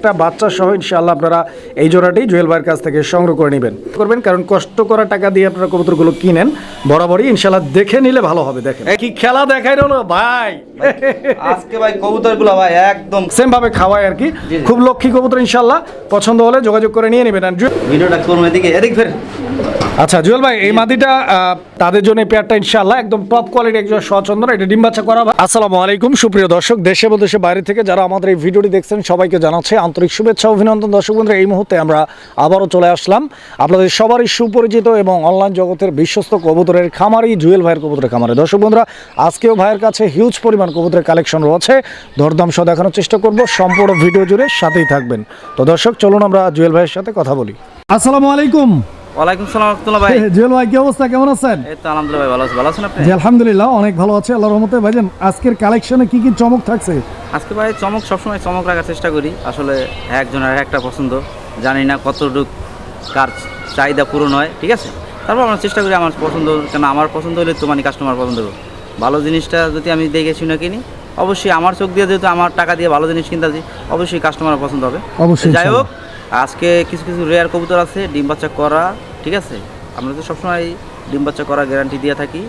একটা বাচ্চা সহ ইনশাআল্লাহ আপনারা এই জোড়াটি জুয়েল ভাইয়ের কাছ থেকে সংগ্রহ করে নেবেন। করবেন কারণ কষ্ট করা টাকা দিয়ে আপনারা কবুতরগুলো কিনেন বরাবরই ইনশাআল্লাহ দেখে নিলে ভালো হবে দেখেন। কি খেলা দেখাই রলো ভাই! আজকে ভাই কবুতরগুলো ভাই একদম সেম ভাবে খাওয়ায় আর কি। খুব লক্ষ্মী কবুতর ইনশাআল্লাহ। পছন্দ হলে যোগাযোগ করে নিয়ে নেবেন। আর ভিডিওটা করুন এদিকে এদিক ফের। আচ্ছা জুয়েল ভাই এই মাদিটা তাদের জন্য এই পেয়ারটা ইনশাআল্লাহ একদম টপ কোয়ালিটি একজন স্বচন্দ্র এটা ডিম বাচ্চা করা। আসসালামু আলাইকুম সুপ্রিয় দর্শক দেশে এবং দেশের বাইরে থেকে যারা আমাদের এই ভিডিওটি দেখছেন সবাইকে জানাচ্ছি আন্তরিক শুভেচ্ছা অভিনন্দন। দর্শক বন্ধুরা এই মুহূর্তে আমরা আবারও চলে আসলাম। আপনাদের সবারই সুপরিচিত এবং অনলাইন জগতের বিশ্বস্ত কবুতরের খামারি জুয়েল ভাইয়ের কবুতরের খামারে। দর্শক বন্ধুরা আজকেও ভাইয়ের কাছে হিউজ পরিমাণ কবুতরের কালেকশন রয়েছে। দরদাম সহ দেখানোর চেষ্টা করব সম্পূর্ণ ভিডিও জুড়ে সাথেই থাকবেন। তো দর্শক চলুন আমরা জুয়েল ভাইয়ের সাথে কথা বলি। আসসালামু আলাইকুম। ওয়ালাইকুম সালাম রহমতুল্লাহ ভাই। জুয়েল ভাই কি অবস্থা? কেমন আছেন? এই তো আলহামদুলিল্লাহ ভাই ভালো আছি। ভালো আছেন আপনি? জি আলহামদুলিল্লাহ অনেক ভালো আছে। আল্লাহর রহমতে। ভাইজান আজকের কালেকশনে কি কি চমক থাকছে? আজকে ভাই চমক সবসময় চমক রাখার চেষ্টা করি। আসলে একজনের একটা পছন্দ। জানি না কতটুক কার চাহিদা পূরণ হয় ঠিক আছে? তারপর আমরা চেষ্টা করি আমার পছন্দ কেন আমার পছন্দ হলে তো মানে কাস্টমার পছন্দ হবে ভালো জিনিসটা যদি আমি দেখে শুনে কিনি অবশ্যই আমার চোখ দিয়ে যেহেতু আমার টাকা দিয়ে ভালো জিনিস কিনতে অবশ্যই কাস্টমার পছন্দ হবে। অবশ্যই, যাই হোক আজকে কিছু কিছু রেয়ার কবুতর আছে ডিম বাচ্চা করা ঠিক আছে? আমরা তো সবসময় ডিম বাচ্চা করা গ্যারান্টি দিয়ে থাকি।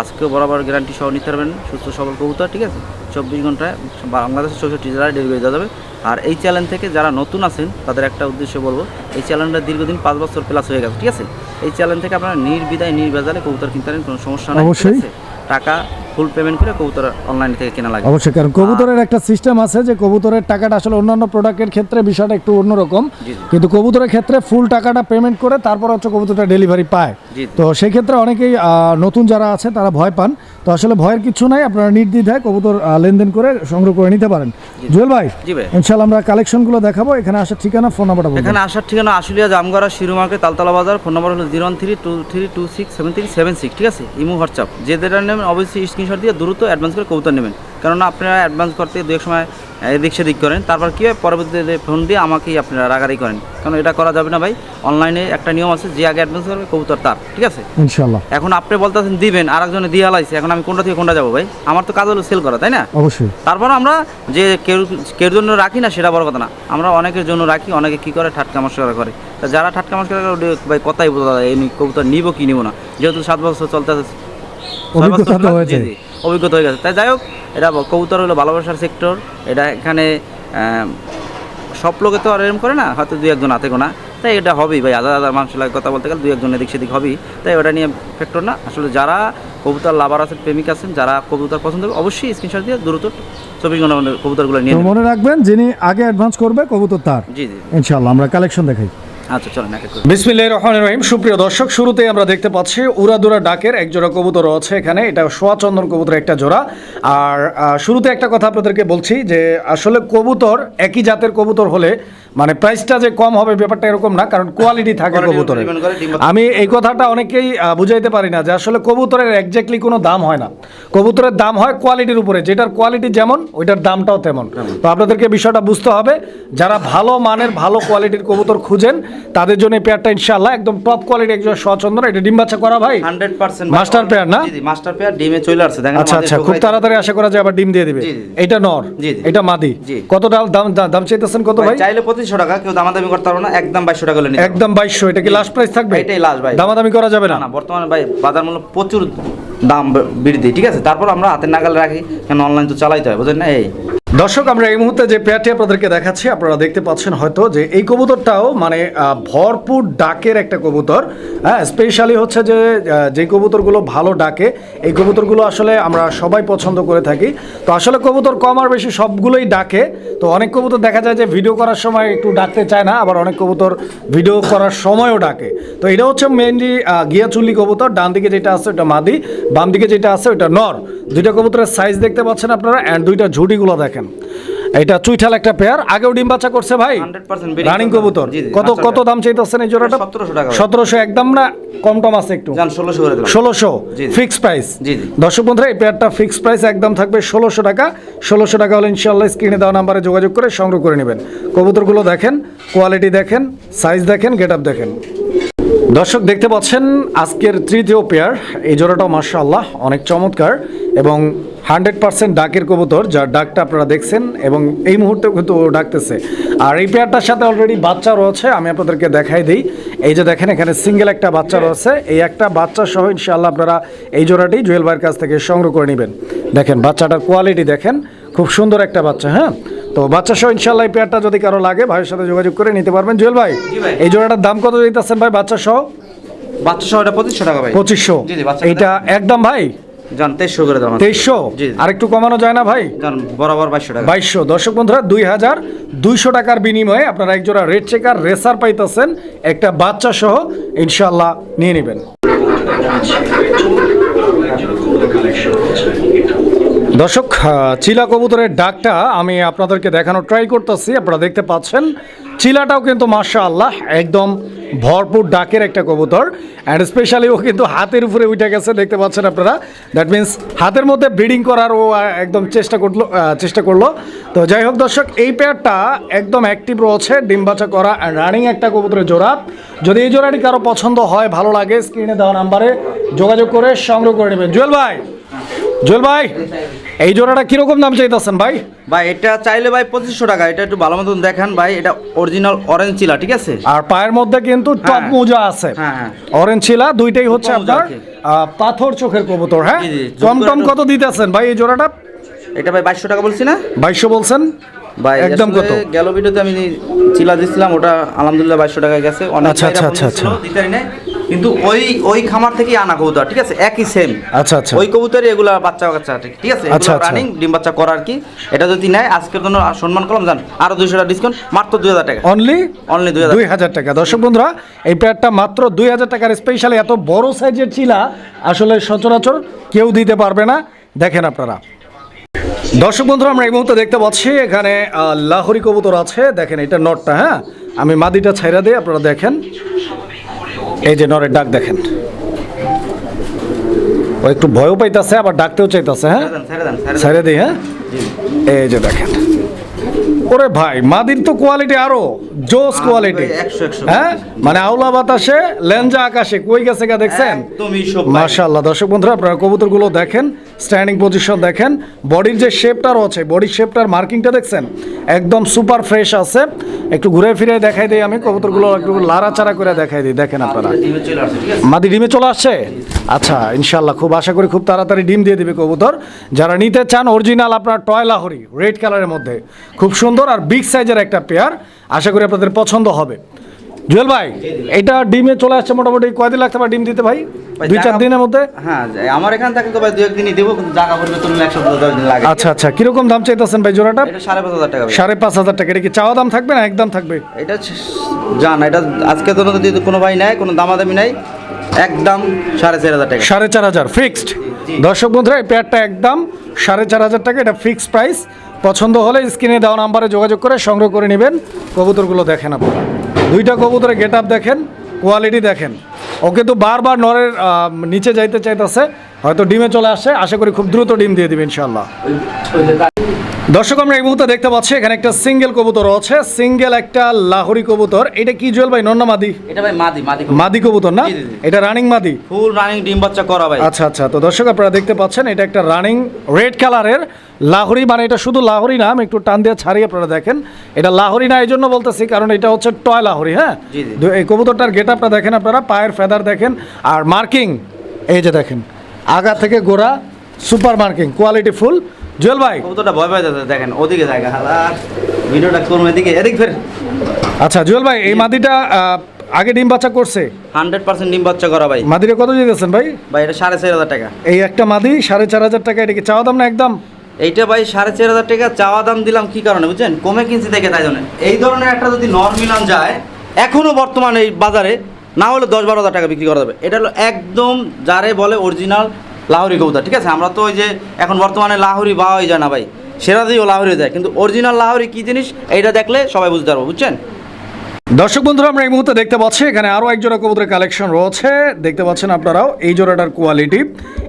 আজকেও বরাবর গ্যারান্টি সহ নিতে পারবেন সুস্থ সবল কবুতর ঠিক আছে? চব্বিশ ঘন্টায় বাংলাদেশের চৌষট্টি জেলায় ডেলিভারি দেওয়া যাবে। আর এই চ্যানেল থেকে যারা নতুন আছেন তাদের একটা উদ্দেশ্য বলব এই চ্যানেলটা দীর্ঘদিন পাঁচ বছর প্লাস হয়ে গেছে ঠিক আছে? এই চ্যানেল থেকে আপনারা নির্বিদায় নির্ভেজালে কবুতর কিনতে পারেন কোনো সমস্যা নেই? টাকা ফুল পেমেন্ট করে কবুতর অনলাইন থেকে কেনা লাগে। অবশ্যই কারণ কবুতরের একটা সিস্টেম আছে যে কবুতরের টাকাটা আসলে অন্যান্য প্রোডাক্টের ক্ষেত্রে বিষয়টা একটু অন্যরকম। কিন্তু কবুতরের ক্ষেত্রে ফুল টাকাটা পেমেন্ট করে তারপর হচ্ছে কবুতরটা ডেলিভারি পায়। তো সেই ক্ষেত্রে অনেকেই নতুন যারা আছে তারা ভয় পান। তো আসলে ভয়ের কিছু নাই আপনারা নির্দ্বিধায় কবুতর লেনদেন করে সংগ্রহ করে নিতে পারেন। জুয়েল ভাই ইনশাল্লাহ আমরা কালেকশনগুলো দেখাবো। এখানে আসার ঠিকানা ফোন নাম্বারটা এখানে আসার ঠিকানা আশুলিয়া জামগড়া শিরু মার্কেট তালতলা বাজার। ফোন নম্বর হলো zero three two three two six seven three seven six ঠিক আছে? ইমো হোয়াটসঅ্যাপ যে যেটা নেবেন অবশ্যই স্ক্রিনশট দিয়ে দ্রুত অ্যাডভান্স করে কবুতর নেবেন। কেননা আপনারা অ্যাডভান্স করতে দু এক সময় এদিক সেদিক করেন। তারপর কী হয় পরবর্তীতে ফোন দিয়ে আমাকেই আপনারা রাগারাই করেন। কারণ এটা করা যাবে না ভাই। অনলাইনে একটা নিয়ম আছে যে আগে অ্যাডভান্স করবে কবুতর তার। ঠিক আছে? ইনশাল্লাহ এখন আপনি বলতেছেন দিবেন আর একজনে দিয়ে হালাইছে। এখন আমি কোনটা থেকে কোনটা যাব ভাই? আমার তো কাজ হলো সেল করা তাই না? অবশ্যই। তারপর আমরা যে কেউ কেউ জন্য রাখি না সেটা বড় কথা না। আমরা অনেকের জন্য রাখি অনেকে কি করে? ঠাটকা মস্করা করে। তা যারা ঠাটকা মস্করা করে ভাই কথাই বোঝা যায় এই কবুতর নিব কি নিব না? যেহেতু সাত বছর চলতে অভিজ্ঞতা হয়েছে। অভিজ্ঞতা হয়ে গেছে। তাই যাই হোক এটা কবুতর হলো ভালোবাসার সেক্টর এটা এখানে সব লোকে তো আর এরকম করে না হয়তো দুই একজন হাতে গোনা। তাই এটা হবেই ভাই হাজার হাজার মানুষের লাগে কথা বলতে গেলে দুই একজন এদিক সেদিক হবেই তাই ওটা নিয়ে ফ্যাক্টর না। আসলে যারা কবুতর লাভার আছেন প্রেমিক আছেন যারা কবুতর পছন্দ করে অবশ্যই স্ক্রিনশট দিয়ে দ্রুত চব্বিশ মধ্যে কবুতরগুলো নিয়ে মনে রাখবেন যিনি আগে অ্যাডভান্স করবে কবুতর তার। জি জি ইনশাল্লাহ আমরা কালেকশন দেখাই। আচ্ছা চলেন বিসমিল্লাহ রহিম। সুপ্রিয় দর্শক শুরুতে আমরা দেখতে পাচ্ছি উড়াদুরা ডাকের এক জোড়া কবুতর আছে এখানে। এটা সোয়াচন্দন কবুতর একটা জোড়া। আর শুরুতে একটা কথা আপনাদেরকে বলছি যে, আসলে কবুতর একই জাতের কবুতর হলে মানে প্রাইসটা যে কম হবে ব্যাপারটা এরকম না কারণ কোয়ালিটি থাকে কবুতরের। আমি এই কথাটা অনেকেই বুঝাইতে পারি না যে আসলে কবুতরের একজ্যাক্টলি কোনো দাম হয় না। কবুতরের দাম হয় কোয়ালিটির উপরে যেটার কোয়ালিটি যেমন ওইটার দামটাও তেমন। তো আপনাদেরকে বিষয়টা বুঝতে হবে যারা ভালো মানের ভালো কোয়ালিটির কবুতর খুঁজেন তাদের জন্য এই পেয়ারটা ইনশাল্লাহ একদম টপ কোয়ালিটি একজন স্বচন্দ্র এটা ডিম বাচ্চা করা ভাই? হান্ড্রেড পার্সেন্ট Master pair না? মাস্টার পেয়ার ডিমে চলে আসছে। আচ্ছা আচ্ছা খুব তাড়াতাড়ি আশা করা যায় আবার ডিম দিয়ে দিবে। এটা নর। এটা মাদি। কত দাম দাম চাইতেছেন কত ভাই চাইলে পঁচিশশো টাকা কেউ দামাদামি করতে পারব না একদম বাইশশো টাকা হলে একদম বাইশশো এটা কি লাস্ট প্রাইস থাকবে? এটাই লাস্ট ভাই। দামাদামি করা যাবে না? না না বর্তমানে ভাই বাজার মূল্য প্রচুর দাম বৃদ্ধি ঠিক আছে? তারপর আমরা হাতের নাগাল রাখি কেন অনলাইন তো চালাইতে হয় বুঝলেন না? এই দর্শক, আমরা এই মুহূর্তে যে পেয়ারটি আপনাদেরকে দেখাচ্ছি, আপনারা দেখতে পাচ্ছেন হয়তো যে এই কবুতরটাও মানে ভরপুর ডাকের একটা কবুতর। হ্যাঁ স্পেশালি হচ্ছে যে যে কবুতরগুলো ভালো ডাকে, এই কবুতরগুলো আসলে আমরা সবাই পছন্দ করে থাকি। তো আসলে কবুতর কম আর বেশি সবগুলোই ডাকে। তো অনেক কবুতর দেখা যায় যে ভিডিও করার সময় একটু ডাকতে চায় না, আবার অনেক কবুতর ভিডিও করার সময়ও ডাকে। তো এটা হচ্ছে মেনলি গিয়াচুল্লি কবুতর, ডান দিকে যেটা আছে ওটা মাদি, বাম দিকে যেটা আছে ওটা নর। দুইটা কবুতরের সাইজ দেখতে পাচ্ছেন আপনারা অ্যান্ড দুইটা ঝুটিগুলো দেখেন। এটা চুইঠাল একটা পেয়ার আগেও ডিম বাচ্চা করছে ভাই। 100% রানিং কবুতর। কত কত দাম চাইতেছেন এই জোড়াটা? 1700 টাকা ভাই। সতেরোশো একদম না কম টম আছে একটু। ষোলোশো। ফিক্স প্রাইস জি, জি। দর্শক বন্ধুরা এই পেয়ারটা ফিক্স প্রাইস একদম থাকবে ষোলোশো টাকা। ষোলোশো টাকা হলে ইনশাল্লাহ স্ক্রিনে দেওয়া নাম্বারে যোগাযোগ করে সংগ্রহ করে নেবেন। কবুতরগুলো দেখেন কোয়ালিটি দেখেন সাইজ দেখেন গেট আপ দেখেন। দর্শক দেখতে পাচ্ছেন আজকের তৃতীয় পেয়ার এই জোড়াটাও মার্শাল্লাহ অনেক চমৎকার এবং হান্ড্রেড পার্সেন্ট ডাকের কবুতর যার ডাকটা আপনারা দেখছেন এবং এই মুহূর্তে কিন্তু ও ডাকতেছে। আর এই পেয়ারটার সাথে অলরেডি বাচ্চা রয়েছে আমি আপনাদেরকে দেখাই দিই। এই যে দেখেন এখানে সিঙ্গেল একটা বাচ্চা রয়েছে। এই একটা বাচ্চা সহ ইনশাআল্লাহ আপনারা এই জোড়াটি জুয়েল ভাইয়ের কাছ থেকে সংগ্রহ করে নেবেন। দেখেন বাচ্চাটার কোয়ালিটি দেখেন খুব সুন্দর একটা বাচ্চা হ্যাঁ? তো বাচ্চা সহ ইনশাআল্লাহ এই পেয়ারটা যদি কারও লাগে ভাইয়ের সাথে যোগাযোগ করে নিতে পারবেন। জুয়েল ভাই এই জোড়াটার দাম কত দিতেছেন ভাই বাচ্চা সহ? বাচ্চা সহ এটা পঁচিশশো টাকা ভাই। পঁচিশশো। এইটা একদম ভাই? যান তেইশশো করে দাম তেইশশো? জি, জি। আর একটু কমানো যায় না ভাই? বরাবর বাইশশো টাকা। বাইশশো। দর্শক বন্ধুরা দুই হাজার দুইশো টাকার বিনিময়ে আপনারা একজোড়া রেড চেকার রেসার পাইতেছেন। একটা বাচ্চা সহ ইনশাল্লাহ নিয়ে নেবেন। দর্শক চিলা কবুতরের ডাকটা আমি আপনাদেরকে দেখানোর ট্রাই করতেছি। আপনারা দেখতে পাচ্ছেন, চিলাটাও কিন্তু মাশা আল্লাহ একদম ভরপুর ডাকের একটা কবুতর। অ্যান্ড স্পেশালি ও কিন্তু হাতের উপরে উঠে গেছে, দেখতে পাচ্ছেন আপনারা। দ্যাট মিন্স হাতের মধ্যে ব্রিডিং করার ও একদম চেষ্টা করল চেষ্টা করল। তো যাই হোক দর্শক, এই পেয়ারটা একদম অ্যাক্টিভ রয়েছে, ডিম বাচ্চা করা অ্যান্ড রানিং একটা কবুতরের জোড়া। যদি এই জোড়াটি কারও পছন্দ হয়, ভালো লাগে স্ক্রিনে দেওয়া নাম্বারে যোগাযোগ করে সংগ্রহ করে নেবেন। জুয়েল ভাই। জুয়েল ভাই এই জোড়াটা কীরকম দাম চাইতেছেন ভাই? ভাই এটা চাইলে ভাই পঁচিশশো টাকা এটা একটু ভালো মতন দেখান ভাই এটা অরিজিনাল অরেঞ্জ চিলা ঠিক আছে? আর পায়ের মধ্যে কিন্তু টপ হ্যাঁ। মোজা আছে। হ্যাঁ, হ্যাঁ। অরেঞ্জ ছিলা দুইটাই হচ্ছে আপনার পাথর চোখের কবুতর হ্যাঁ? কম টম কত দিতেছেন ভাই এই জোড়াটা? এটা ভাই বাইশশো টাকা বলছি না? বাইশশো বলছেন? ভাই একদম কত? গেল ভিডিওতে আমি চিলা দিছিলাম ওটা আলহামদুলিল্লাহ বাইশশো টাকায় গেছে। অনেক আচ্ছা, আচ্ছা, বলছিল, আচ্ছা। কিন্তু ওই ওই খামার থেকেই আনা কবুতর ঠিক আছে? একই সেম আচ্ছা আচ্ছা। ওই কবুতরই এগুলা বাচ্চা কাচ্চা ঠিক আছে? আচ্ছা, আচ্ছা। রানিং ডিম বাচ্চা করা আর কি? এটা যদি নেয় আজকের জন্য সম্মান করলাম জান আরও দুইশো টাকা ডিসকাউন্ট মাত্র দুই হাজার টাকা। অনলি অনলি দুই হাজার দুই হাজার টাকা। দর্শক বন্ধুরা এই প্যাডটা মাত্র দুই হাজার টাকার স্পেশালি এত বড় সাইজের ছিলা আসলে সচরাচর কেউ দিতে পারবে না। দেখেন আপনারা। দর্শক বন্ধুরা আমরা এই মুহূর্তে দেখতে পাচ্ছি এখানে লাহোরি কবুতর আছে। দেখেন এটা নটটা হ্যাঁ? আমি মাদিটা ছাইরা দিই আপনারা দেখেন। এই যে নরের ডাক দেখেন। ও একটু ভয়ও পাইতেছে আবার ডাকতেও চাইতেছে হ্যাঁ? ছেড়ে দিই হ্যাঁ? এই যে দেখেন। ওরে ভাই মাদির তো কোয়ালিটি আরও জোস কোয়ালিটি। হ্যাঁ? মানে আওলা বাতাসে লেঞ্জা আকাশে কই গেছে গা দেখছেন। মাশাআল্লাহ দর্শক বন্ধুরা আপনারা কবুতরগুলো দেখেন স্ট্যান্ডিং পজিশন দেখেন বডির যে শেপটা রয়েছে বডির শেপটার মার্কিংটা দেখছেন একদম সুপার ফ্রেশ আছে। একটু ঘুরে ফিরে দেখাই দিই আমি কবুতরগুলো একটু লাড়াচাড়া করে দেখাই দিই দেখেন আপনারা। ডিমে চলে আসছে, ঠিক আছে? মাদি ডিমে চলে আসছে? আচ্ছা ইনশাল্লাহ খুব আশা করি খুব তাড়াতাড়ি ডিম দিয়ে দিবে কবুতর। যারা নিতে চান অরিজিনাল আপনার টয় লাহরি রেড কালারের মধ্যে। খুব সুন্দর আর বিগ সাইজের একটা পেয়ার আশা করি আপনাদের পছন্দ হবে। জুয়েল ভাই এটা ডিমে চলে আসছে মোটামুটি কয়দিন লাগতে পারে ডিম দিতে ভাই? দুই চার দিনের মধ্যে? হ্যাঁ আমার এখানে থাকলে তো ভাই দু একদিনই দেবো কিন্তু জায়গা পরিবর্তন এক সপ্তাহ দশ দিন লাগে। আচ্ছা আচ্ছা কীরকম দাম চাইতেছেন ভাই জোড়াটা? সাড়ে পাঁচ হাজার টাকা সাড়ে পাঁচ হাজার টাকা এটা কি চাওয়া দাম থাকবে না একদম থাকবে? এটা জান এটা আজকে তো যদি কোনো ভাই নেয় কোনো দামাদামি নাই একদম সাড়ে চার হাজার টাকা। সাড়ে চার হাজার ফিক্সড দর্শক বন্ধুরা এই পেয়ারটা একদম সাড়ে চার হাজার টাকা এটা ফিক্সড প্রাইস পছন্দ হলে স্ক্রিনে দেওয়া নাম্বারে যোগাযোগ করে সংগ্রহ করে নেবেন। কবুতরগুলো দেখেন আপনারা। দুইটা কবুতরের গেট আপ দেখেন, কোয়ালিটি দেখেন। ওকে তো বারবার নরের নিচে যাইতে চাইতেছে। হয়তো ডিমে চলে আসছে আশা করি খুব দ্রুত ডিম দিয়ে দিবে ইনশাল্লাহ দর্শক আমরা এই মুহূর্তে দেখতে পাচ্ছি এখানে একটা সিঙ্গেল কবুতর আছে সিঙ্গেল একটা লাহোরি কবুতর। এটা কি জুয়েল ভাই? নন্না মাদি? এটা ভাই মাদি মাদি মাদি কবুতর না। এটা রানিং মাদি? ফুল রানিং ডিম বাচ্চা করা ভাই। আচ্ছা আচ্ছা। তো দর্শক আপনারা দেখতে পাচ্ছেন এটা একটা রানিং রেড কালারের লাহোরি। মানে এটা শুধু লাহোরি না আমি একটু টান দিয়ে ছাড়িয়ে আপনারা দেখেন। এটা লাহোরি না এই জন্য বলতেছি কারণ এটা হচ্ছে টয় লাহোরি হ্যাঁ। এই কবুতরটার গেট আপটা দেখেন আপনারা পায়ের ফেদার দেখেন। আর মার্কিং এই যে দেখেন। আগা থেকে গোড়া super marking quality full. Jewel ভাই। কবুতরটা ভয় পাই যাচ্ছে দেখেন ওদিকে জায়গা হালা ভিডিওটা করব এদিকে এদিক ফের। আচ্ছা জুয়েল ভাই এই মাদিটা আগে ডিম বাচ্চা করছে? হান্ড্রেড পার্সেন্ট ডিম বাচ্চা করা ভাই। মাদিটা কত দিতেছেন ভাই? ভাই এটা সাড়ে চার হাজার টাকা। এই একটা মাদি সাড়ে চার হাজার টাকা এটা কি চাওয়া দাম না একদম? এইটা ভাই সাড়ে চার হাজার টাকা চাওয়া দাম দিলাম কি কারণে বুঝছেন? কমে কিনছি দেখে তাই জন্য। এই ধরনের একটা যদি নর মিলান যায় এখনও বর্তমানে এই বাজারে না হলে দশ বারো হাজার টাকা বিক্রি করা যাবে। এটা হলো একদম যারে বলে অরিজিনাল লাহোরি কবুতর, ঠিক আছে? আমরা তো ওই যে এখন বর্তমানে লাহরি বা হয়ে যায় না ভাই। সেরা দিয়েও লাহোরি যায়, কিন্তু অরিজিনাল লাহরি কী জিনিস? এইটা দেখলে সবাই বুঝতে পারব, বুঝছেন? দর্শক বন্ধুরা আমরা এই মুহূর্তে দেখতে পাচ্ছি এখানে আরও এক জোড়া কবুতরের কালেকশন রয়েছে। দেখতে পাচ্ছেন আপনারাও এই জোড়াটার কোয়ালিটি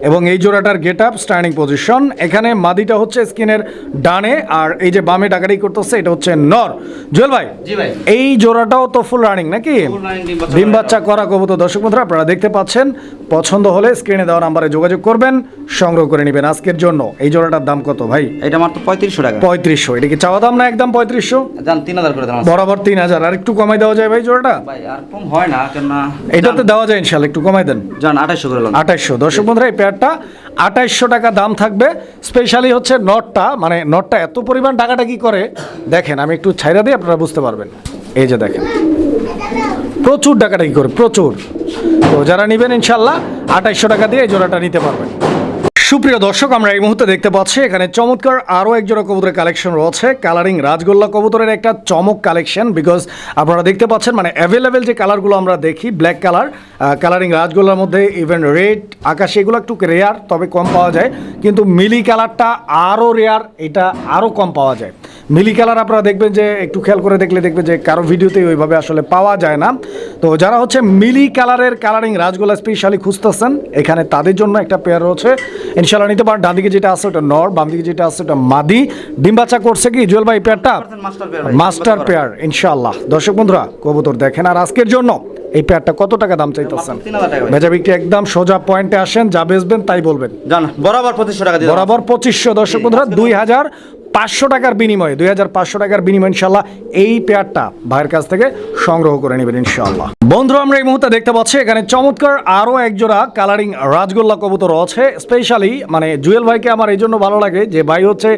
এবং এই জোড়াটার গেট আপ স্ট্যান্ডিং পজিশন এখানে মাদিটা হচ্ছে স্কিনের ডানে আর এই যে বামে ডাকাডি করতেছে এটা হচ্ছে নর। জুয়েল ভাই এই জোড়াটাও তো ফুল রানিং নাকি? ডিম বাচ্চা করা কবুতর। দর্শক বন্ধুরা আপনারা দেখতে পাচ্ছেন পছন্দ হলে স্ক্রিনে দেওয়া নাম্বারে যোগাযোগ করবেন সংগ্রহ করে নেবেন আজকের জন্য। এই জোড়াটার দাম কত ভাই? এটা মাত্র পঁয়ত্রিশশো টাকা। পঁয়ত্রিশশো। এটা কি চাওয়া দাম না একদম পঁয়ত্রিশশো? তিন হাজার করে বরাবর তিন হাজার। আর একটু কমাই দেওয়া যায় ভাই জোড়াটা? ভাই আর কম হয় না কেননা এটাতে দেওয়া যায় ইনশাল্লাহ একটু কমাই দেন। যান আঠাশশো করে দিলাম আঠাইশশো। দর্শক বন্ধুরা এই পেয়ারটা আঠাইশশো টাকা দাম থাকবে স্পেশালি হচ্ছে নটটা। মানে নটটা এত পরিমাণ টাকাটা কি করে দেখেন আমি একটু ছাইরা দিই আপনারা বুঝতে পারবেন। এই যে দেখেন প্রচুর টাকাটা কি করে প্রচুর। তো যারা নেবেন ইনশাল্লাহ আঠাইশশো টাকা দিয়ে এই জোড়াটা নিতে পারবেন। সুপ্রিয় দর্শক, আমরা এই মুহূর্তে দেখতে পাচ্ছি, এখানে চমৎকার আরও একজোড়া কবুতরের কালেকশন রয়েছে। কালারিং রাজগোল্লা কবুতরের একটা চমক কালেকশন বিকজ আপনারা দেখতে পাচ্ছেন মানে অ্যাভেলেবেল যে কালারগুলো আমরা দেখি ব্ল্যাক কালার কালারিং রাজগোল্লার মধ্যে ইভেন রেড আকাশ এগুলো একটু রেয়ার তবে কম পাওয়া যায়। কিন্তু মিলি কালারটা আরও রেয়ার এটা আরও কম পাওয়া যায়। মিলি কালার আপনারা দেখবেন যে একটু খেয়াল করে দেখলে দেখবেন যে কারও ভিডিওতে ওইভাবে আসলে পাওয়া যায় না। তো যারা হচ্ছে মিলি কালারের কালারিং রাজগোলা স্পেশালি খুঁজতেছেন এখানে তাদের জন্য একটা পেয়ার রয়েছে। ইনশাল্লাহ নিতে পারেন। ডান দিকে যেটা আছে ওটা নর বাম দিকে যেটা আছে ওটা মাদি। ডিম বাচ্চা করছে কি? জুয়েল ভাই পেয়ারটা মাস্টার পেয়ার ইনশাল্লাহ দর্শক বন্ধুরা কবুতর দেখেন। আর আজকের জন্য এই পেয়ারটা কত টাকা দাম চাইতেছেন? ভেজা বিক্রি একদম সোজা পয়েন্টে আসেন যা বেচবেন তাই বলবেন। যান বরাবর পঁচিশশো টাকা বরাবর পঁচিশশো দর্শক বন্ধুরা দুই হাজার পাঁচশো টাকার বিনিময়ে, দুই হাজার পাঁচশো টাকার বিনিময়ে ইনশাল্লাহ এই পেয়ারটা ভাইয়ের কাছ থেকে সংগ্রহ করে নেবেন ইনশাল্লাহ বন্ধুরা, আমরা এই মুহূর্তে দেখতে পাচ্ছি এখানে চমৎকার আরও একজোড়া কালারিং রাজগোল্লা কবুতর আছে, স্পেশালি মানে জুয়েল ভাইকে আমার এই জন্য ভালো লাগে যে ভাই হচ্ছে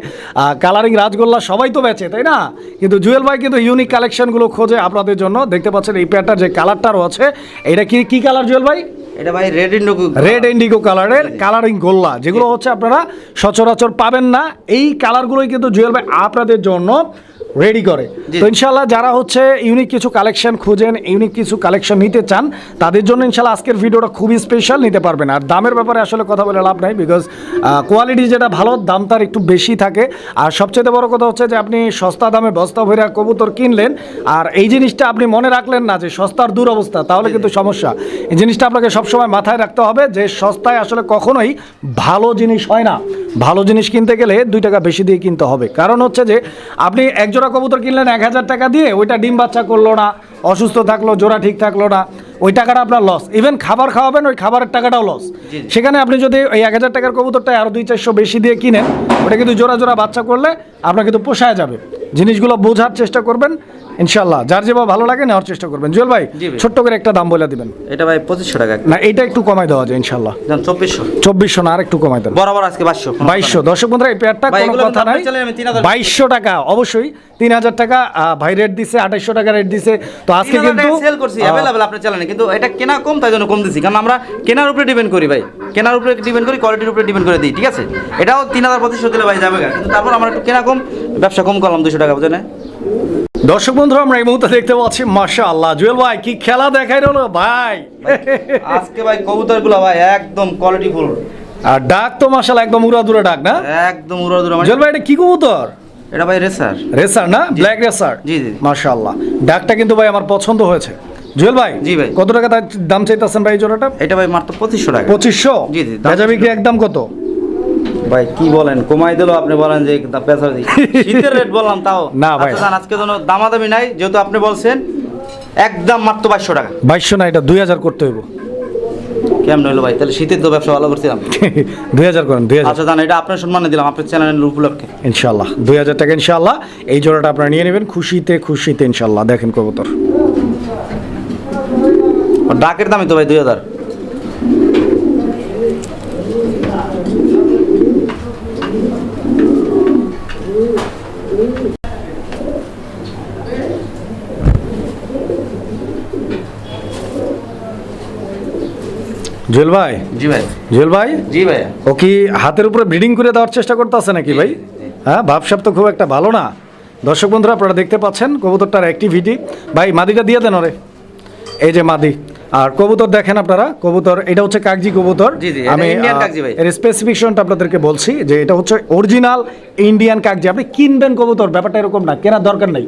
কালারিং রাজগোল্লা সবাই তো বেচে, তাই না? কিন্তু জুয়েল ভাই কিন্তু ইউনিক কালেকশনগুলো খোঁজে আপনাদের জন্য। দেখতে পাচ্ছেন এই পেয়ারটার যে কালারটা রয়েছে, এটা কি কি কালার জুয়েল ভাই? ভাই রেড রেড ইন্ডিগো কালারের কালারিং গোল্লা, যেগুলো হচ্ছে আপনারা সচরাচর পাবেন না। এই কালারগুলোই কিন্তু জুয়েল ভাই আপনাদের জন্য। রেডি করে। তো ইনশাল্লাহ যারা হচ্ছে ইউনিক কিছু কালেকশন খুঁজেন ইউনিক কিছু কালেকশন নিতে চান তাদের জন্য ইনশাল্লাহ আজকের ভিডিওটা খুবই স্পেশাল নিতে পারবেন। আর দামের ব্যাপারে আসলে কথা বলে লাভ নাই বিকজ কোয়ালিটি যেটা ভালো দাম তার একটু বেশি থাকে। আর সবচেয়ে বড় কথা হচ্ছে যে আপনি সস্তা দামে বস্তা ভৈরা কবুতর কিনলেন আর এই জিনিসটা আপনি মনে রাখলেন না যে সস্তার দুরবস্থা তাহলে কিন্তু সমস্যা। এই জিনিসটা আপনাকে সবসময় মাথায় রাখতে হবে যে সস্তায় আসলে কখনোই ভালো জিনিস হয় না। ভালো জিনিস কিনতে গেলে দুই টাকা বেশি দিয়ে কিনতে হবে। কারণ হচ্ছে যে আপনি এক জোড়া কবুতর কিনলেন এক হাজার টাকা দিয়ে ওইটা ডিম বাচ্চা করল না অসুস্থ থাকল জোড়া ঠিক থাকল না ওই টাকাটা আপনার লস ইভেন খাবার খাওয়াবেন ওই খাবারের টাকাটাও লস সেখানে আপনি যদি ওই এক হাজার টাকার কবুতরটা আরও দুই চারশো বেশি দিয়ে কিনেন ওটা কিন্তু জোড়া জোড়া বাচ্চা করলে আপনার কিন্তু পোষায় যাবে। জিনিসগুলো বোঝার চেষ্টা করবেন ইনশাল্লাহ যার যেভাবে ভালো লাগে নেওয়ার চেষ্টা করবেন। জুয়েল ভাই ছোট্ট করে একটা দাম বলে দিবেন। এটা ভাই পঁচিশশো টাকা। না এটা একটু কমাই দেওয়া যায় ইনশাল্লাহ চব্বিশশো। চব্বিশশো না আর একটু কমাই দেন। বরাবর আজকে বাইশশো। বাইশশো। দর্শক বন্ধুরা এই পেয়ারটা কোনো কথা নাই। আপনি চাইলে আমি 3000 বাইশশো টাকা অবশ্যই। তিন হাজার টাকা ভাই রেট দিছে আঠাইশশো টাকা রেট দিছে। তো আজকে কিন্তু সেল করছি অ্যাভেলেবল আপনি চালান কিন্তু এটা কেনা কম তাই জন্য কম দিছি। কারণ আমরা কেনার উপরে ডিপেন্ড করি ভাই। কেনার উপরে ডিপেন্ড করি কোয়ালিটির উপরে ডিপেন্ড করে দিই ঠিক আছে? এটাও তিন হাজার পঁচিশশো দিলে ভাই যাবে কিন্তু তারপর আমরা একটু কেনা কম ব্যবসা কম করলাম দুশো টাকা বুঝে দর্শক বন্ধুরা আমরা এই মুহূর্তে দেখতে পাচ্ছি মাশা আল্লাহ জুয়েল ভাই কি খেলা দেখাই রলো ভাই? আজকে ভাই কবুতরগুলো ভাই একদম কোয়ালিটি ফুল আর ডাক তো মাশাল একদম উড়া দুরা ডাক না? একদম উড়ো দুরো মানে জুয়েল ভাই এটা কি কবুতর? এটা ভাই রেসার রেসার না? ব্ল্যাক রেসার জি, জি। মাশা আল্লাহ ডাকটা কিন্তু ভাই আমার পছন্দ হয়েছে। জুয়েল ভাই জি ভাই। কত টাকা তার দাম চাইতেছেন ভাই জোড়াটা? এটা ভাই মাত্র পঁচিশশো টাকা। পঁচিশশো? জি, জি, দাম বিক্রি একদম কত? ভাই কি বলেন? কমাই দিলো আপনি বলেন যে পেঁচা শীতের রেট বললাম তাও। না ভাই। আচ্ছা, আজকে জন্য দামাদামি নাই যেহেতু আপনি বলছেন একদম মাত্র বাইশশো টাকা। বাইশশো না এটা দুই হাজার করতে হইব। কেমন হইল ভাই? তাহলে শীতের তো ব্যবসা ভালো করছিলাম। দুই হাজার করেন দুই হাজার। আচ্ছা জান এটা আপনার সম্মানে দিলাম আপনার চ্যানেলের উপলক্ষে। ইনশাল্লাহ দুই হাজার টাকা ইনশাল্লাহ এই জোড়াটা আপনারা নিয়ে নেবেন খুশিতে খুশিতে ইনশাল্লাহ দেখেন কবুতর। ডাকের দামই তো ভাই দুই হাজার। জুয়েল ভাই? জি ভাই। জুয়েল ভাই? জি ভাই। ও কি হাতের উপরে ব্রিডিং করে দেওয়ার চেষ্টা করতেছে নাকি ভাই? হ্যাঁ ভাবসাব তো খুব একটা ভালো না। দর্শক বন্ধুরা আপনারা দেখতে পাচ্ছেন কবুতরটার অ্যাক্টিভিটি ভাই মাদিটা দিয়ে দেন ওরে। এই যে মাদি। আর কবুতর দেখেন আপনারা কবুতর এটা হচ্ছে কাগজি কবুতর। আমি। এর স্পেসিফিকেশনটা আপনাদেরকে বলছি যে এটা হচ্ছে অরিজিনাল ইন্ডিয়ান কাগজি আপনি কিনবেন কবুতর ব্যাপারটা এরকম না কেনার দরকার নেই।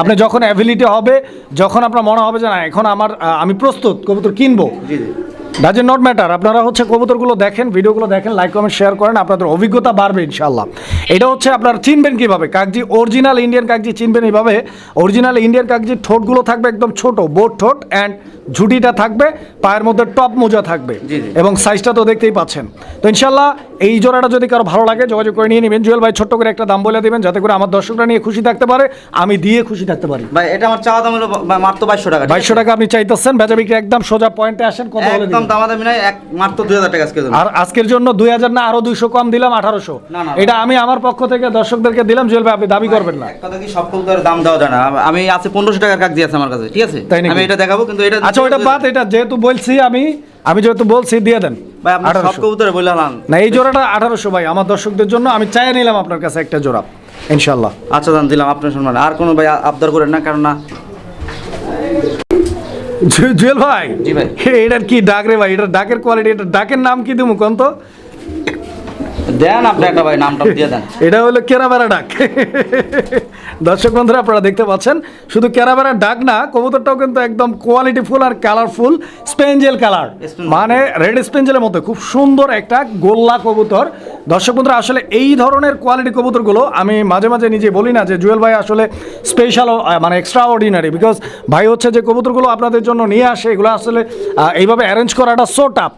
আপনি যখন অ্যাবিলিটি হবে যখন আপনার মনে হবে যে না এখন আমার আমি প্রস্তুত কবুতর কিনবো। জি জি ডাজ নট ম্যাটার আপনারা হচ্ছে কবুতরগুলো দেখেন, ভিডিওগুলো দেখেন লাইক কমেন্ট শেয়ার করেন, আপনাদের অভিজ্ঞতা বাড়বে ইনশাল্লাহ এটা হচ্ছে আপনারা চিনবেন কীভাবে? কাগজি অরিজিনাল ইন্ডিয়ান কাগজি চিনবেন এইভাবে। অরিজিনাল ইন্ডিয়ান কাগজি ঠোঁটগুলো থাকবে একদম ছোট, বোট ঠোঁট অ্যান্ড ঝুটিটা থাকবে পায়ের মধ্যে টপ মোজা থাকবে। এবং সাইজটা তো দেখতেই পাচ্ছেন। তো ইনশাল্লাহ এই জোড়াটা যদি কারও ভালো লাগে যোগাযোগ করে নিয়ে নেবেন। জুয়েল ভাই ছোট্ট করে একটা দাম বলে দেবেন যাতে করে আমার দর্শকরা নিয়ে খুশি থাকতে পারে আমি দিয়ে খুশি থাকতে পারি। ভাই এটা আমার চাওয়া দাম হলো মাত্র বাইশশো টাকা বাইশশো টাকা আপনি চাইতেছেন বেচা বিক্রি একদম সোজা পয়েন্টে আসেন কত একদম দিবেন? দামাদামি নাই এক মাত্র দুই হাজার টাকা আজকে আর আজকের জন্য দুই হাজার না আরও দুইশো কম দিলাম আঠারোশো। এটা আমি আমার পক্ষ থেকে দর্শকদেরকে দিলাম জুয়েল ভাই আপনি দাবি করবেন না। কথা কি সব দাম দেওয়া যায় না? আমি আছে পনেরোশো টাকার কাজ আছে আমার কাছে ঠিক আছে? তাই? আমি এটা দেখাবো কিন্তু এটা আচ্ছা ওইটা বাদ এটা যেহেতু বলছি আমি আমি যেহেতু বলছি দিয়ে দেন। ভাই আপনি সব কবুতরে বললাম না এই জোড়াটা আঠারোশো ভাই আমার দর্শকদের জন্য আমি চাই নিলাম আপনার কাছে একটা জোড়া ইনশাল্লাহ আচ্ছা দান দিলাম আপনার সম্মানে। আর কোনো ভাই আবদার করেন না কারণ না জু- জুয়েল ভাই জি ভাই। এটার কি ডাক রে ভাই? এটার ডাকের কোয়ালিটি এটা ডাকের নাম কি দিব কোন তো? দেন আপনি একটা ভাই নামটা দিয়ে দেন। এটা হলো কেরাবেড়া ডাক। দর্শক বন্ধুরা আপনারা দেখতে পাচ্ছেন শুধু কেরাবেড়া ডাক না কবুতরটাও কিন্তু একদম কোয়ালিটিফুল আর কালারফুল স্পেঞ্জেল কালার মানে রেড স্পেঞ্জেলের মতো খুব সুন্দর একটা গোল্লা কবুতর। দর্শক বন্ধুরা আসলে এই ধরনের কোয়ালিটি কবুতরগুলো আমি মাঝে মাঝে নিজে বলি না যে জুয়েল ভাই আসলে স্পেশাল মানে এক্সট্রা অর্ডিনারি বিকজ ভাই হচ্ছে যে কবুতরগুলো আপনাদের জন্য নিয়ে আসে এগুলো আসলে এইভাবে অ্যারেঞ্জ করাটা সো টাফ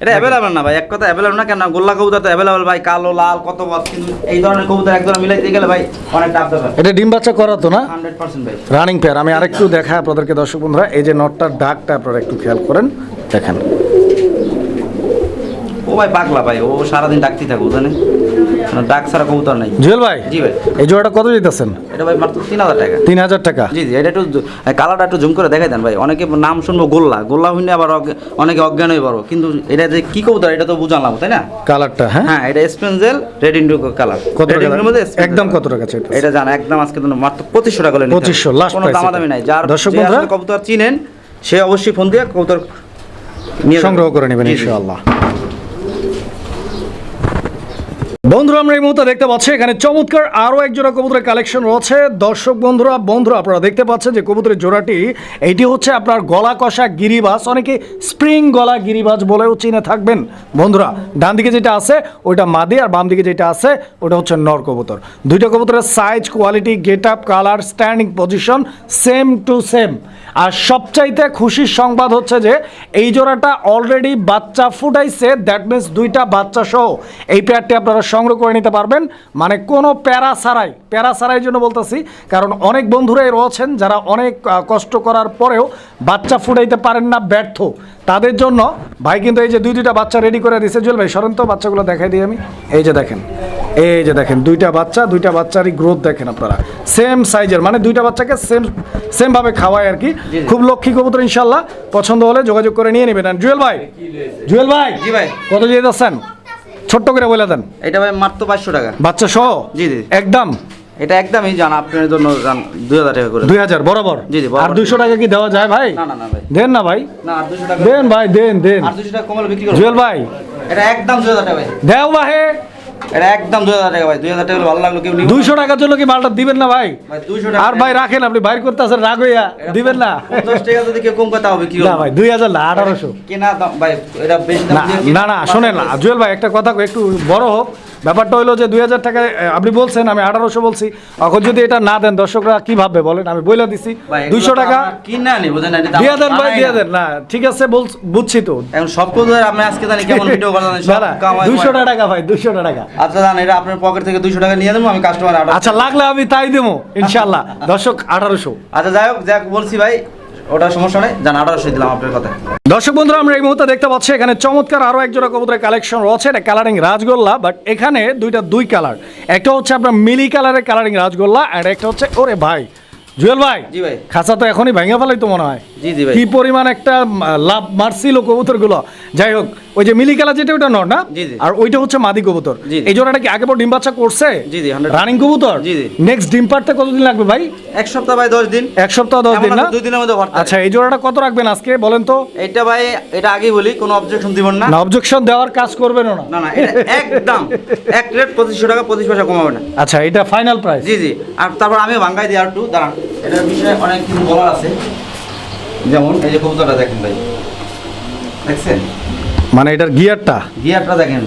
এটা অ্যাভেলেবল না ভাই এক কথা অ্যাভেলেবল না কেন গোল্লা কবুতর তো অ্যাভেলেবল ভাই কালো লাল কত বস কিন্তু এই ধরনের কবুতর একদম মিলাইতে গেলে ভাই অনেক টাফ ব্যাপার। এটা ডিম বাচ্চা করা তো না? হান্ড্রেড পার্সেন্ট ভাই। রানিং পেয়ার আমি আরেকটু দেখাই আপনাদেরকে দর্শক বন্ধুরা এই যে নটটার ডাকটা আপনারা একটু খেয়াল করেন দেখেন। ও ভাই পাগলা ভাই ও সারাদিন ডাকতেই থাকো জানেন? ডাক ছাড়া কবুতর নাই। জুয়েল ভাই জি ভাই। এই জোড়াটা কত দিতেছেন? এটা ভাই মাত্র তিন হাজার টাকা। তিন হাজার টাকা? জি জি এটা একটু কালারটা একটু জুম করে দেখাই দেন ভাই। অনেকে নাম শুনব গোল্লা। গোল্লা হইলে আবার অনেকে অজ্ঞান হয়ে পারো কিন্তু এটা যে কি কবুতর এটা তো বুঝালাম তাই না? কালারটা হ্যাঁ? হ্যাঁ এটা রেড ইন্ডু কালার। কত মধ্যে একদম কত টাকা চাইতেছে? এটা জান একদম আজকে মাত্র পঁচিশশো টাকা নিতে। 2500 last কোনো দামাদামি নাই। যার দর্শক বন্ধুরা- কবুতর চিনেন সে অবশ্যই ফোন দিয়ে কবুতর নিয়ে সংগ্রহ করে নেবেন। ইনশাআল্লাহ। বন্ধুরা, আমরা এই মুহূর্তে দেখতে পাচ্ছি, এখানে চমৎকার আরও এক জোড়া কবুতরের কালেকশন রয়েছে। দর্শক বন্ধুরা বন্ধুরা, আপনারা দেখতে পাচ্ছেন যে কবুতরের জোড়াটি এইটি হচ্ছে আপনার গলা কষা গিরিবাস অনেকে স্প্রিং গলা গিরিবাস বলেও চিনে থাকবেন। বন্ধুরা, ডান দিকে যেটা আছে, ওইটা মাদি, আর বাম দিকে যেটা আছে, ওটা হচ্ছে নর কবুতর। দুইটা কবুতরের size quality get up colour standing position same to same আর সবচাইতে খুশির সংবাদ হচ্ছে যে, এই জোড়াটা অলরেডি বাচ্চা ফুটাইছে দ্যাট মিন্স দুইটা বাচ্চা সহ। এই পেয়ারটি আপনারা সংগ্রহ করে নিতে পারবেন। মানে কোনো প্যারা ছাড়াই প্যারা ছাড়াই জন্য বলতেছি কারণ অনেক বন্ধুরাই রয়েছেন যারা অনেক কষ্ট করার পরেও বাচ্চা ফুটাইতে পারেন না ব্যর্থ। তাদের জন্য ভাই কিন্তু এই যে দুই দুইটা বাচ্চা রেডি করে দিয়েছে জুয়েল ভাই সরেন তো বাচ্চাগুলো দেখাই দিই আমি। এই যে দেখেন এই যে দেখেন দুইটা বাচ্চা দুইটা বাচ্চারই গ্রোথ দেখেন আপনারা। সেম সাইজের মানে দুইটা বাচ্চাকে সেম সেমভাবে খাওয়ায় আর কি। খুব লক্ষ্মী কবুতর ইনশাল্লাহ পছন্দ হলে যোগাযোগ করে নিয়ে নেবেন। জুয়েল ভাই জুয়েল ভাই জি ভাই। কত দিয়ে যাচ্ছেন? ছোট্ট করে বলে দেন। এটা ভাই মাত্র পাঁচশো টাকা। বাচ্চা সহ? জি, জি। একদম? এটা একদমই জান আপনার জন্য জান দুই হাজার টাকা করে। দুই হাজার বরাবর? জি, জি, আর দুইশো টাকা কি দেওয়া যায় ভাই? না না না ভাই। দেন না ভাই। না আর দুশো টাকা দেন ভাই দেন দেন। আর দুশো টাকা কমল বিক্রি জুয়েল ভাই। এটা একদম দুই হাজার টাকা ভাই। দেও ভাই এটা একদম দুই হাজার টাকা ভাই দুই হাজার টাকা ভালো লাগল কেউ দুইশো টাকার জন্য কি মালটা দিবেন না ভাই? ভাই দুইশো টাকা আর ভাই রাখেন আপনি বাইর করতে আসেন রাগ হইয়া দিবেন না। দশ টাকা যদি কেউ কম কথা হবে কি না ভাই দুই হাজার না আঠারোশো। কেনা ভাই এটা বেশি না না না শোনেন না জুয়েল ভাই একটা কথা একটু বড় হোক ব্যাপারটা হলো যে দুই হাজার টাকায় এ, আপনি বলছেন আমি আঠারোশো বলছি। এখন যদি এটা না দেন দর্শকরা কি ভাববে বলেন? আমি বইলা দিছি দুইশো টাকা কিনা নি বুঝেন দিয়ে দেন ভাই দিয়ে দেন না ঠিক আছে বুঝছি তো। এখন সব কিছু আমি আজকে জানি কেমন ভিডিও করা জানি না সব না কামাই দুইশো টাকা ভাই দুইশো টাকা। আচ্ছা জান এটা আপনার পকেট থেকে দুইশো টাকা নিয়ে দেবো আমি কাস্টমার আচ্ছা লাগলে আমি তাই দেবো ইনশাল্লাহ দর্শক আঠারোশো। আচ্ছা যাই হোক যাক বলছি ভাই ওটা সমস্যা নেই। জান আঠারোশো দিলাম আপনার কথা। দর্শক বন্ধুরা আমরা এই মুহূর্তে দেখতে পাচ্ছি এখানে চমৎকার আরও এক জোড়া কবুতরের কালেকশন রয়েছে। এটা কালারিং রাজগোল্লা বাট এখানে দুইটা দুই কালার একটা হচ্ছে আপনার মিলি কালারের কালারিং রাজগোল্লা আর একটা হচ্ছে ওরে ভাই জুয়েল ভাই জি ভাই। খাঁচা তো এখনই ভেঙে ফেলাই তো মনে হয়। কি পরিমাণ একটা লাভ মারছিল কবুতরগুলো। যাই হোক ওই যে মিলি কালা যেটা ওটা নর না। আর ওইটা হচ্ছে মাদি কবুতর। এই জোড়াটা কি আগে পর ডিম বাচ্চা করছে? জি, জি, 100 রানিং কবুতর? জি, জি। নেক্সট ডিম পারতে কতদিন লাগবে ভাই? এক সপ্তাহ ভাই দশ দিন। এক সপ্তাহ দশ দিন না? দুই দিনের মধ্যে আচ্ছা এই জোড়াটা কত রাখবেন আজকে বলেন তো? এটা ভাই এটা আগেই বলি কোনো অবজেকশন দিবেন না। না অবজেকশন দেওয়ার কাজ করবেন না। না না একদম এক রেট পঁচিশশো টাকা পঁচিশ পয়সা কমাবে না। আচ্ছা এটা ফাইনাল প্রাইস জি জি। আর তারপর আমি ভাঙ্গাই দিই আর একটু দাঁড়ান। এটার বিষয়ে অনেক কিছু বলার আছে। যেমন এই যে কবুতরটা দেখেন ভাই। দেখছেন? মানে এটার গিয়ারটা? গিয়ারটা দেখেন।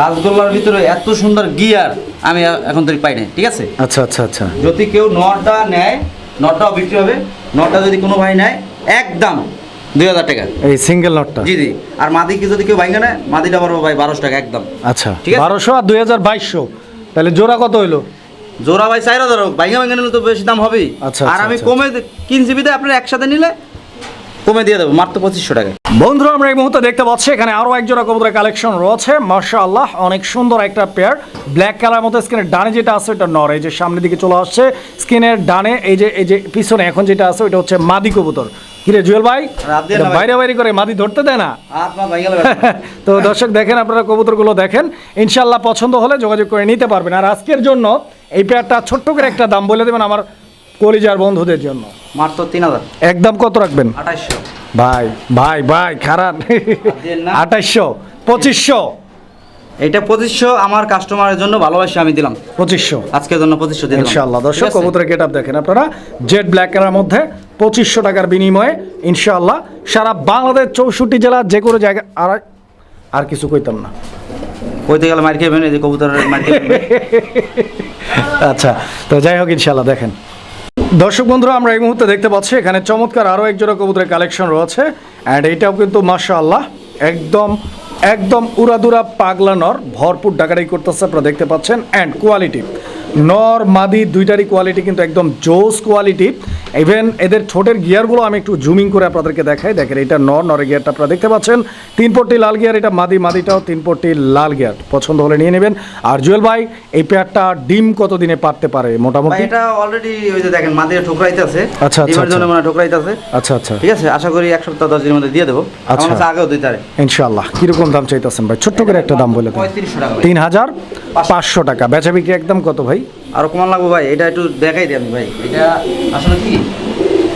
রাসগোল্লার ভিতরে এত সুন্দর গিয়ার আমি এখন তৈরি পাই ঠিক আছে? আচ্ছা আচ্ছা আচ্ছা। যদি কেউ নটটা নেয় নটটাও বিক্রি হবে। নটটা যদি কোনো ভাই নেয় একদম দুই হাজার টাকা। এই সিঙ্গেল নটটা? জি জি। আর মাদিকে যদি কেউ ভাঙ্গা নেয় মাদিটা পারব ভাই বারোশো টাকা একদম। আচ্ছা ঠিক আছে। বারোশো আর দুই হাজার বাইশশো। তাহলে জোড়া কত হইল? জোড়া ভাই চার হাজার হোক। ভাঙ্গা ভাঙ্গা নিলে তো বেশি দাম হবেই। আচ্ছা, আর আচ্ছা, আমি আচ্ছা, কমে কিনছি বিদে আপনার একসাথে নিলে কমে দিয়ে দেবো মাত্র পঁচিশশো টাকা বন্ধুরা আমরা এই মুহূর্তে দেখতে পাচ্ছি এখানে আরও এক জোড়া কবুতরের কালেকশন রয়েছে। মাশাআল্লাহ অনেক সুন্দর একটা পেয়ার ব্ল্যাক কালার মতো স্কিনের ডানে যেটা আছে ওটা নর। এই যে সামনের দিকে চলে আসছে স্কিনের ডানে এই যে এই যে পিছনে এখন যেটা আছে ওটা হচ্ছে মাদি কবুতর। কিরে জুয়েল ভাই। বাইরে বাইরে করে মাদি ধরতে দেয় না? তো দর্শক দেখেন আপনারা কবুতরগুলো দেখেন। ইনশাল্লাহ পছন্দ হলে যোগাযোগ করে নিতে পারবেন। আর আজকের জন্য এই পেয়ারটা ছোট্ট করে একটা দাম বলে দেবেন আমার কলিজার বন্ধুদের জন্য। মাত্র তিন হাজার। একদম কত রাখবেন? ভাই ভাই ভাই খারাপ। আঠাইশশো পঁচিশশো। এটা পঁচিশশো আমার কাস্টমারের জন্য ভালোবাসে আমি দিলাম। পঁচিশশো। আজকের জন্য পঁচিশশো দিলাম। ইনশাল্লাহ দর্শক? কবুতরের গেট দেখেন আপনারা। জেড ব্ল্যাক কালার মধ্যে পঁচিশশো টাকার বিনিময়ে ইনশাআল্লাহ সারা বাংলাদেশ চৌষট্টি জেলা যে কোনো জায়গা আর আর কিছু কইতাম না। কইতে গেলে মার খেয়ে এই যে কবুতরের মার আচ্ছা তো যাই হোক ইনশাল্লাহ দেখেন। দর্শক বন্ধুরা, আমরা এই মুহূর্তে দেখতে পাচ্ছি, এখানে চমৎকার আরও এক কবুতরের কালেকশন রয়েছে অ্যান্ড এইটাও কিন্তু মাশাআল্লাহ, একদম একদম উড়াদুরা পাগলানোর ভরপুর ডাকাডাকি করতেছে, আপনারা দেখতে পাচ্ছেন অ্যান্ড কোয়ালিটি নর মাদি দুইটারই কোয়ালিটি কিন্তু একদম জোস কোয়ালিটি ইভেন এদের ঠোঁটের গিয়ারগুলো আমি একটু জুমিং করে আপনাদেরকে দেখাই। দেখেন এটা নর নরের গিয়ারটা আপনারা দেখতে পাচ্ছেন। তিন পট্টি লাল গিয়ার এটা মাদি মাদিটাও তিন পট্টি লাল গিয়ার পছন্দ হলে নিয়ে নেবেন। আর জুয়েল ভাই এই পেয়ারটা ডিম কত দিনে পারতে পারে? মোটামুটি? এটা অলরেডি ওই যে দেখেন মাদি ঠোকরাইতে আছে আচ্ছা, আচ্ছা, জন্য। মানে ঠোকরাইতে আছে আচ্ছা আচ্ছা। ঠিক আছে আশা করি এক সপ্তাহ দশ দিনের মধ্যে দিয়ে দেবো। আচ্ছা। আগেও দিতে পারে ইনশাআল্লাহ। কীরকম দাম চাইতেছেন ভাই? ছোট্ট করে একটা দাম বলে দেন। তিন হাজার পাঁচশো টাকা। বেচা বিক্রি একদম কত ভাই? আরও কমান লাগবে ভাই এটা একটু দেখাই দিই আমি ভাই। এটা আসলে কি?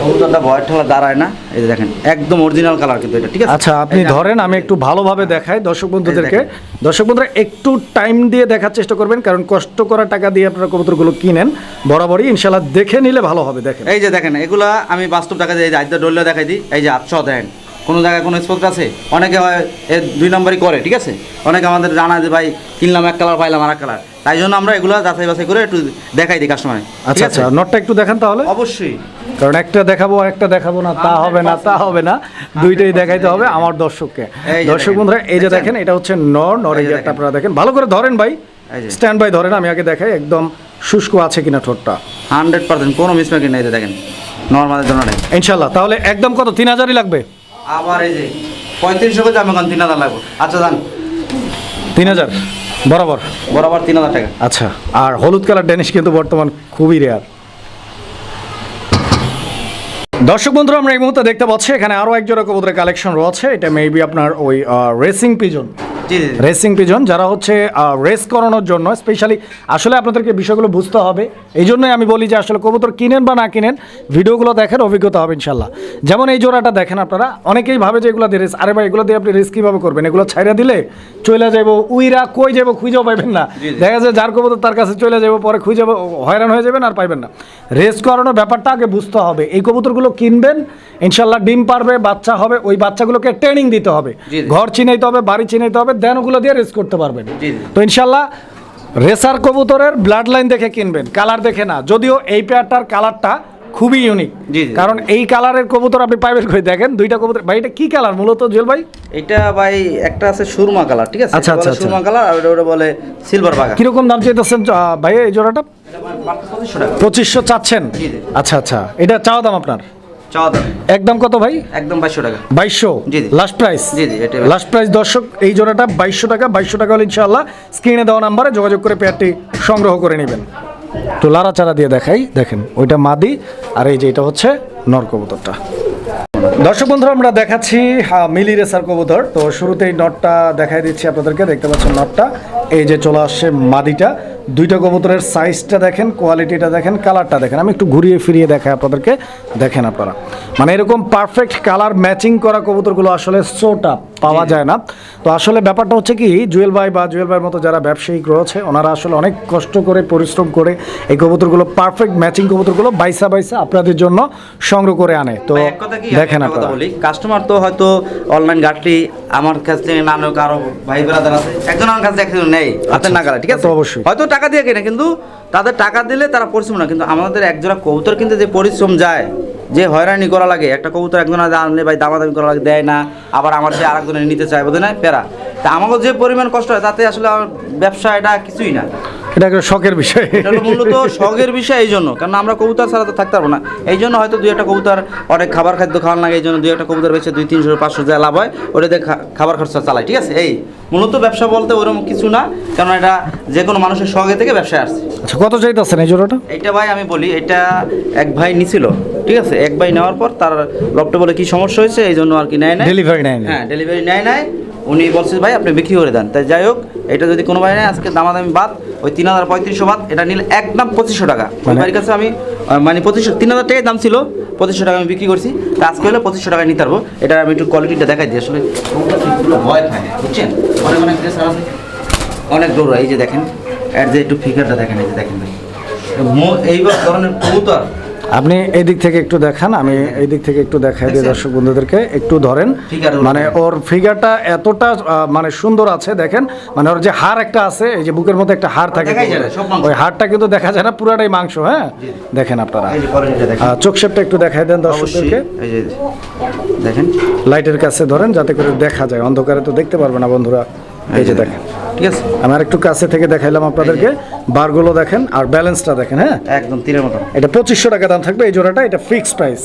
কবুতরটা ভয়ের ঠেলা দাঁড়ায় না। এই যে দেখেন একদম অরিজিনাল কালার কিন্তু এটা ঠিক আছে? আচ্ছা আপনি ধরেন আমি একটু ভালোভাবে দেখাই দর্শক বন্ধুদেরকে। দর্শক বন্ধুরা একটু টাইম দিয়ে দেখার চেষ্টা করবেন কারণ কষ্ট করা টাকা দিয়ে আপনারা কবুতরগুলো কিনেন বরাবরই ইনশাআল্লাহ দেখে নিলে ভালো হবে দেখেন। এই যে দেখেন এগুলা আমি বাস্তব টাকা দিয়ে এই যে আজকে ডললে দেখাই দিই। এই যে আটশো দেখেন কোনো জায়গায় কোনো স্পোর্ট আছে? অনেকে হয় দুই নম্বরই করে ঠিক আছে? অনেকে আমাদের জানা যে ভাই কিনলাম এক কালার পাইলাম আর এক কালার তাই জন্য আমরা এগুলো যাচাই বাছাই করে একটু দেখাই দিই কাস্টমারে আচ্ছা আচ্ছা নটটা একটু দেখান তাহলে। অবশ্যই। কারণ একটা দেখাবো একটা দেখাবো না তা হবে না তা হবে না। দুইটাই দেখাইতে হবে আমার দর্শককে। এই দর্শক বন্ধুরা এই যে দেখেন এটা হচ্ছে নর নরের এই। আপনারা দেখেন। ভালো করে ধরেন ভাই। স্ট্যান্ড বাই ধরেন আমি আগে দেখাই একদম শুষ্ক আছে কিনা ঠোঁটটা। হান্ড্রেড পার্সেন্ট কোনো মিসমেকিং নেই দেখেন। নর্মালের জন্য ইনশাল্লাহ তাহলে একদম কত? তিন হাজারই লাগবে? আবার এই যে পঁয়ত্রিশশো করে আমি এখন তিন হাজার লাগবো। আচ্ছা যান তিন হাজার বরাবর? বরাবর তিন হাজার টাকা। আচ্ছা আর হলুদ কালার ড্যানিশ কিন্তু বর্তমান খুবই রেয়ার দর্শক বন্ধু আমরা এই মুহূর্তে দেখতে পাচ্ছি এখানে আরও এক জোড়া কবুতরের কালেকশন রয়েছে। এটা মেবি আপনার ওই রেসিং পিজন। রেসিং পিজন যারা হচ্ছে রেস করানোর জন্য স্পেশালি আসলে আপনাদেরকে বিষয়গুলো বুঝতে হবে। এই জন্যই আমি বলি যে আসলে কবুতর কিনেন বা না কিনেন ভিডিওগুলো দেখেন অভিজ্ঞতা হবে ইনশাল্লাহ যেমন এই জোড়াটা দেখেন আপনারা অনেকেই ভাবে যে এগুলো দিয়ে রেস আরে ভাই এগুলো দিয়ে আপনি রেস কীভাবে করবেন? এগুলো ছাইরা দিলে চলে যাব উইরা কই যাব খুঁজেও পাইবেন না। দেখা যায় যার কবুতর তার কাছে চলে যাব পরে খুঁজে যাব, হয়রান হয়ে যাবেন আর পাইবেন না। রেস করানোর ব্যাপারটা আগে বুঝতে হবে। এই কবুতরগুলো কিনবেন ইনশাল্লাহ ডিম পারবে বাচ্চা হবে ওই বাচ্চাগুলোকে ট্রেনিং দিতে হবে। ঘর চিনাইতে হবে বাড়ি চিনাইতে হবে দেন ওগুলো দিয়ে রেস করতে পারবেন। তো ইনশাল্লাহ রেসার কবুতরের ব্লাড লাইন দেখে কিনবেন কালার দেখে না। যদিও এই পেয়ারটার কালারটা খুবই ইউনিক। কারণ এই কালারের কবুতর আপনি পাইবেন করে দেখেন? দুইটা কবুতর ভাই এটা কি কালার মূলত জুয়েল ভাই? এটা ভাই একটা আছে সুরমা কালার ঠিক আছে? আচ্ছা, আচ্ছা, আচ্ছা। সুরমা কালার আর ওটা বলে সিলভার বাগা কীরকম দাম চাইতেছেন? ভাই এই জোড়াটা? পঁচিশশো চাচ্ছেন। আচ্ছা আচ্ছা। এটা চাওয়া দাম আপনার? একদম কত ভাই? একদম বাইশশো টাকা। বাইশশো? জি। লাস্ট প্রাইস জি, জি, লাস্ট প্রাইস দর্শক এই জোড়াটা বাইশশো টাকা বাইশশো টাকা হলে ইনশাআল্লাহ স্ক্রিনে দেওয়া নাম্বারে যোগাযোগ করে পেয়ারটি সংগ্রহ করে নেবেন। তো লাড়াচাড়া দিয়ে দেখাই। দেখেন ওইটা মাদি আর এই যে এটা হচ্ছে নর কবুতরটা। দর্শক বন্ধুরা আমরা দেখাচ্ছি মিলি রেসার কবুতর। তো শুরুতেই নটটা দেখাই দিচ্ছি আপনাদেরকে দেখতে পাচ্ছেন নটটা। এই যে চলে আসছে মাদিটা। দুইটা কবুতরের সাইজটা দেখেন কোয়ালিটিটা দেখেন কালারটা দেখেন। আমি একটু ঘুরিয়ে ফিরিয়ে দেখাই আপনাদেরকে দেখেন আপনারা। মানে এরকম পারফেক্ট কালার ম্যাচিং করা কবুতরগুলো আসলে সোটা পাওয়া যায় না। তো আসলে ব্যাপারটা হচ্ছে কি জুয়েল ভাই বা জুয়েল ভাইয়ের মতো যারা ব্যবসায়িক রয়েছে ওনারা আসলে অনেক কষ্ট করে পরিশ্রম করে এই কবুতরগুলো পারফেক্ট ম্যাচিং কবুতরগুলো বাইসা বাইসা আপনাদের জন্য সংগ্রহ করে আনে। তো দেখেন কথা বলি কাস্টমার তো হয়তো অনলাইন ঘাটলি আমার কাছ থেকে না নেও কারও ভাই ব্রাদার আছে একজন আমার কাছে একজন নেই হাতের নাগালে ঠিক আছে? আচ্ছা, অবশ্যই। হয়তো টাকা দিয়ে কেনে কিন্তু তাদের টাকা দিলে তারা পরিশ্রম না কিন্তু আমাদের একজোড়া কবুতর কিন্তু যে পরিশ্রম যায় যে হয়রানি করা লাগে একটা কবুতর একজন আনলে ভাই দামাদামি করা লাগে দেয় না আবার আমার সে আরেকজনে নিতে চায় বোধ না? প্যারা। তা আমাকে যে পরিমাণ কষ্ট হয় তাতে আসলে আমার ব্যবসা এটা কিছুই না। এটা একটা শখের বিষয়। মূলত শখের বিষয় এই জন্য। কারণ আমরা কবুতর ছাড়া তো থাকতে পারব না। এই জন্য হয়তো দুই একটা কবুতর অনেক খাবার খাদ্য খাওয়ার লাগে এই জন্য দুই একটা কবুতর বেছে দুই তিনশো পাঁচশো যা লাভ হয় ওটা দিয়ে খাবার খরচা চালায়। ঠিক আছে? এই মূলত ব্যবসা বলতে ওরকম কিছু না কারণ এটা যে কোনো মানুষের শখে থেকে ব্যবসায় আসছে। আচ্ছা কত চাইতেছেন এই জোড়াটা? এটা ভাই আমি বলি এটা এক ভাই নিছিল। ঠিক আছে? এক ভাই নেওয়ার পর তার লকটা বলে কি সমস্যা হয়েছে এই জন্য আর কি নেয় না ডেলিভারি নেয় হ্যাঁ ডেলিভারি নেয় নাই। উনি বলছে ভাই আপনি বিক্রি করে দেন। তাই যাই হোক এটা যদি কোনো ভাই নেয় আজকে দামাদামি বাদ ওই তিন হাজার পঁয়ত্রিশশো বাদ এটা নিলে একদম পঁচিশশো টাকা। ওই মানে- ভাইয়ের কাছে আমি মানে পঁচিশশো তিন হাজার টাকায় দাম ছিল পঁচিশশো টাকা আমি বিক্রি করছি। তা আজকে হলে পঁচিশশো টাকায় নিতে পারব। এটা আমি একটু কোয়ালিটিটা দেখাই দিই আসলে ভয় না, বুঝছেন? অনেক অনেক ড্রেস আছে। অনেক দৌড় এই যে দেখেন এর যে একটু ফিগারটা দেখেন এই যে দেখেন ভাই। মো- এই ধরনের কবুতর আপনি এই দিক থেকে একটু দেখান আমি এই দিক থেকে একটু দেখাই দিই দর্শক বন্ধুদেরকে একটু ধরেন। মানে ওর ফিগারটা এতটা মানে সুন্দর আছে দেখেন। মানে ওর যে হাড় একটা আছে এই যে বুকের মধ্যে একটা হাড় থাকে। ওই হাড়টা কিন্তু দেখা যায় না পুরাটাই মাংস হ্যাঁ? দেখেন আপনারা। চোখ শেপটা একটু দেখাই দেন দর্শকদেরকে। দেখেন। লাইটের কাছে ধরেন যাতে করে দেখা যায়। অন্ধকারে তো দেখতে পারবে না বন্ধুরা। এই যে দেখেন। ঠিক আছে? আমি আর একটু কাছে থেকে দেখাইলাম আপনাদেরকে। বারগুলো দেখেন আর ব্যালেন্সটা দেখেন হ্যাঁ? একদম তীরের মতো। এটা পঁচিশশো টাকা দাম থাকবে এই জোড়াটা এটা ফিক্সড প্রাইস